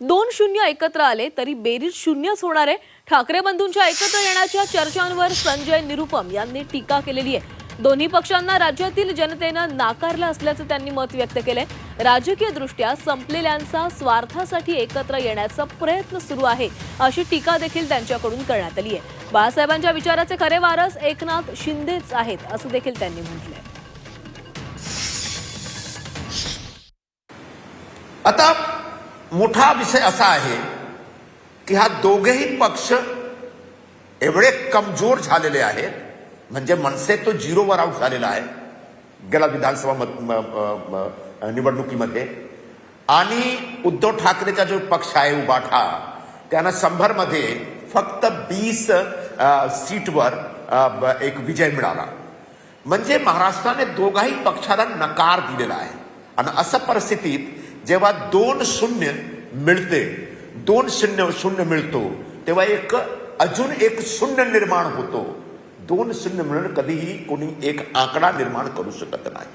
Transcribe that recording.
दोन शून्य एकत्र आले तरी बेरीज शून्यच होणार आहे. ठाकरे बंधूंच्या एकत्र येण्याच्या चर्चांवर संजय निरुपम यांनी टीका केलेली आहे. दोन्ही पक्षांना राज्यातील जनतेनं नाकारलं असल्याचं त्यांनी मत व्यक्त केलंय. राजकीय दृष्ट्या संपलेल्यांचा स्वार्थासाठी एकत्र येण्याचा प्रयत्न सुरू आहे अशी टीका देखील त्यांच्याकडून करण्यात आली आहे. बाळासाहेबांच्या विचाराचे खरे वारस एकनाथ शिंदेच आहेत असं देखील त्यांनी म्हटलंय. आता मोठा विषय असा आहे की हा दोघेही पक्ष एवढे कमजोर झालेले आहेत. म्हणजे मनसे तो झिरोवर आउट झालेला आहे. गेल्या विधानसभा मत- निवडणुकीमध्ये. आणि उद्धव ठाकरेचा जो पक्ष आहे उबाठा त्यानं शंभरमध्ये फक्त बीस सीटवर एक विजय मिळाला. म्हणजे महाराष्ट्राने दोघाही पक्षाला नकार दिलेला आहे. आणि असं परिस्थितीत जेव्हा दोन शून्य मिळते दोन शून्य शून्य मिळतो तेव्हा एक अजून एक शून्य निर्माण होतो. दोन शून्य मिळून कधीही कोणी एक आकडा निर्माण करू शकत नाही.